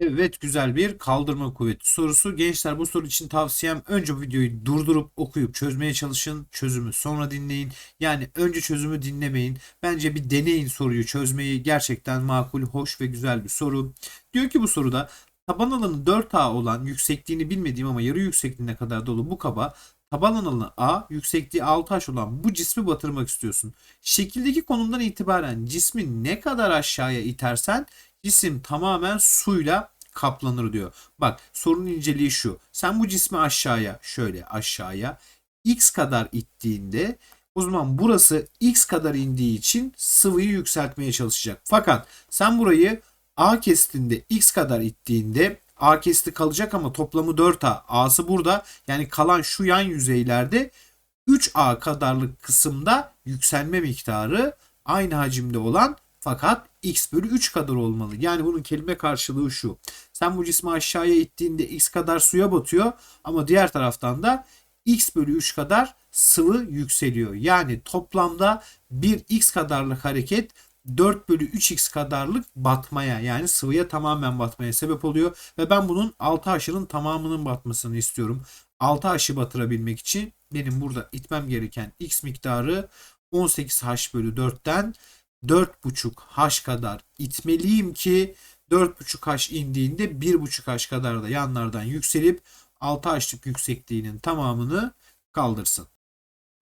Evet güzel bir kaldırma kuvveti sorusu. Gençler bu soru için tavsiyem önce bu videoyu durdurup okuyup çözmeye çalışın. Çözümü sonra dinleyin. Yani önce çözümü dinlemeyin. Bence bir deneyin soruyu çözmeyi. Gerçekten makul, hoş ve güzel bir soru. Diyor ki bu soruda taban alanı 4A olan yüksekliğini bilmediğim ama yarı yüksekliğine kadar dolu bu kaba taban alanı A, yüksekliği 6H olan bu cismi batırmak istiyorsun. Şekildeki konumdan itibaren cismi ne kadar aşağıya itersen cisim tamamen suyla kaplanır diyor. Bak sorunun inceliği şu. Sen bu cismi aşağıya şöyle aşağıya x kadar ittiğinde o zaman burası x kadar indiği için sıvıyı yükseltmeye çalışacak. Fakat sen burayı A kesitinde x kadar ittiğinde A kesiti kalacak ama toplamı 4A. A'sı burada. Yani kalan şu yan yüzeylerde 3A kadarlık kısımda yükselme miktarı aynı hacimde olan fakat x bölü 3 kadar olmalı. Yani bunun kelime karşılığı şu. Sen bu cismi aşağıya ittiğinde x kadar suya batıyor ama diğer taraftan da x bölü 3 kadar sıvı yükseliyor. Yani toplamda bir x kadarlık hareket 4 bölü 3x kadarlık batmaya yani sıvıya tamamen batmaya sebep oluyor. Ve ben bunun 6 aşının tamamının batmasını istiyorum. 6 aşı batırabilmek için benim burada itmem gereken x miktarı 18h bölü 4'ten 4,5h kadar itmeliyim ki 4,5h indiğinde 1,5h kadar da yanlardan yükselip 6h'lık yüksekliğinin tamamını kaldırsın.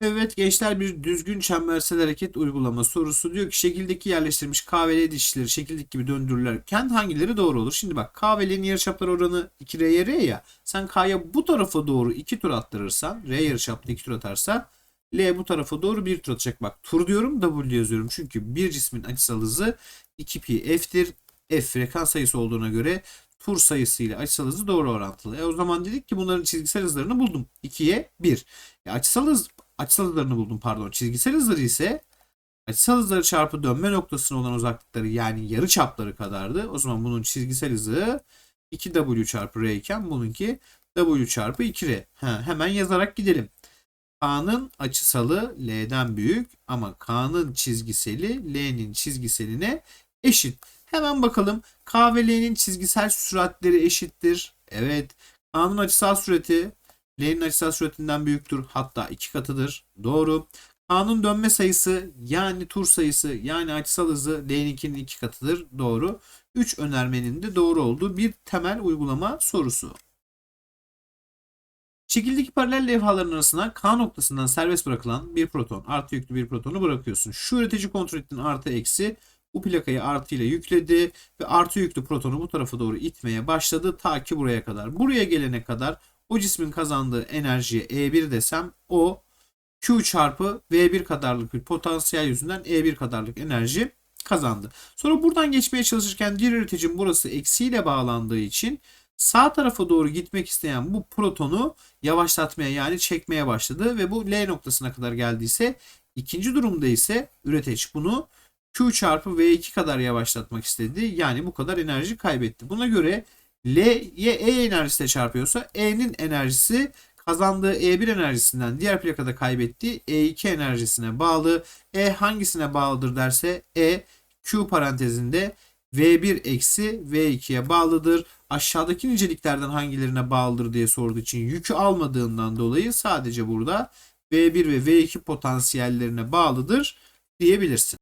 Evet gençler bir düzgün çembersel hareket uygulama sorusu diyor ki şekildeki yerleştirilmiş K ve L dişleri şekildeki gibi döndürülürken hangileri doğru olur? Şimdi bak K ve L'nin yarıçapları oranı 2 R'ye R ya. Sen K'ya bu tarafa doğru 2 tur attırırsan R yarıçaplı 2 tur atarsa L bu tarafa doğru 1 tur atacak. Bak tur diyorum W yazıyorum. Çünkü bir cismin açısal hızı 2pi f'tir. F frekans sayısı olduğuna göre tur sayısı ile açısal hızı doğru orantılı. E o zaman dedik ki bunların çizgisel hızlarını buldum. 2'ye 1. E açısal hız açısal hızlarını buldum pardon. Çizgisel hızları ise açısal hızları çarpı dönme noktasına olan uzaklıkları yani yarı çapları kadardı. O zaman bunun çizgisel hızı 2W çarpı R iken bununki W çarpı 2R. Ha, hemen yazarak gidelim. K'nın açısalı L'den büyük ama K'nın çizgiseli L'nin çizgiseline eşit. Hemen bakalım. K ve L'nin çizgisel süratleri eşittir. Evet. K'nın açısal sürati L'nin açısal süratinden büyüktür. Hatta iki katıdır. Doğru. K'nın dönme sayısı yani tur sayısı yani açısal hızı L'ninkinin iki katıdır. Doğru. 3 önermenin de doğru olduğu bir temel uygulama sorusu. Şekildeki paralel levhaların arasına K noktasından serbest bırakılan bir proton, artı yüklü bir protonu bırakıyorsun. Şu üretici kontrol ettiğin artı eksi bu plakayı artı ile yükledi ve artı yüklü protonu bu tarafa doğru itmeye başladı ta ki buraya kadar. Buraya gelene kadar o cismin kazandığı enerjiye E1 desem o Q çarpı V1 kadarlık bir potansiyel yüzünden E1 kadarlık enerji kazandı. Sonra buradan geçmeye çalışırken diğer üreticinin burası eksiyle bağlandığı için sağ tarafa doğru gitmek isteyen bu protonu yavaşlatmaya yani çekmeye başladı ve bu L noktasına kadar geldiyse ikinci durumda ise üreteç bunu Q çarpı V2 kadar yavaşlatmak istedi. Yani bu kadar enerji kaybetti. Buna göre L'ye E enerjisiyle çarpıyorsa E'nin enerjisi kazandığı E1 enerjisinden diğer plakada kaybettiği E2 enerjisine bağlı. E hangisine bağlıdır derse E Q parantezinde V1 eksi V2'ye bağlıdır. Aşağıdaki niceliklerden hangilerine bağlıdır diye sorduğu için yükü almadığından dolayı sadece burada V1 ve V2 potansiyellerine bağlıdır diyebilirsin.